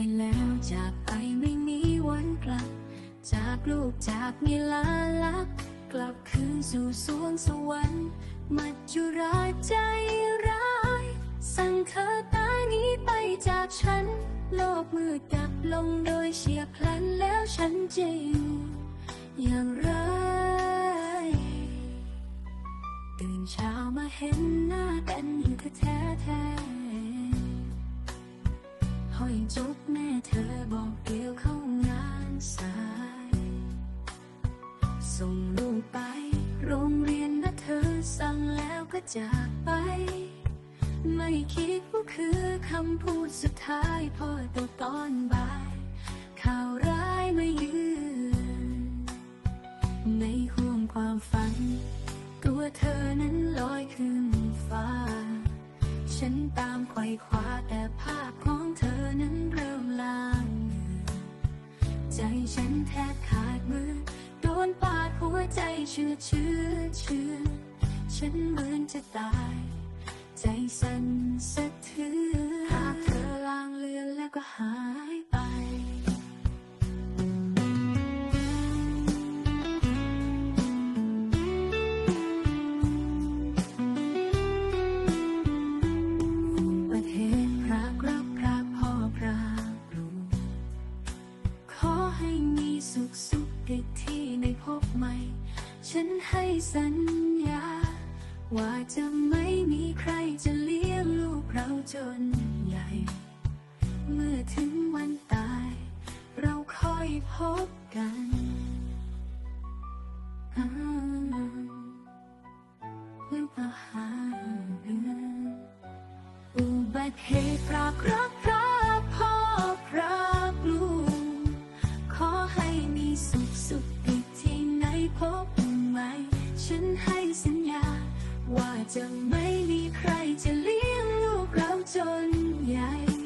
ไปแล้วจากไปไม่มีวันกลับ จากลูกจากมีลาลัก กลับคืนสู่สวงสวรรค์ มัจจุราชใจร้าย สั่งเธอตายนี้ไปจากฉัน โลกมืดดับลงโดยเฉียบพลันแล้วฉันจะอยู่อย่างไรตื่นเช้ามาเห็น ส่งลูกไป โรงเรียนนะเธอสั่งแล้วก็จากไป ไม่คิดว่าคือคำพูดสุดท้ายพอตัวตอนบ่าย ข่าวร้ายไมาเยืน ในห่วงความฝัน ตัวเธอนั้นลอยขึ้นฟ้า ฉันตามไขว่คว้าแต่ภาพของเธอนั้นเริ่มลาง ใจฉันแทบขาดมือ นปาดหัวใจเชื่อชื่อชื่อฉันเหมือนจะตาย ใจสั่นสะเทือนหากเธอลางเลือนแล้วก็หายไปปร สัญญา ว่าจะไม่มีใครจะเลี้ยงลูกเราจนใหญ่ เมื่อถึงวันตาย เราค่อยพบกันเมื่อประหาเดือนอุบัติเหตุพรากรักพรากพ่อพรากลูกขอให้มีสุขสุขติดที่ไหนพบ จะไม่มีใครจะเลี้ยงลูกเราจนใหญ่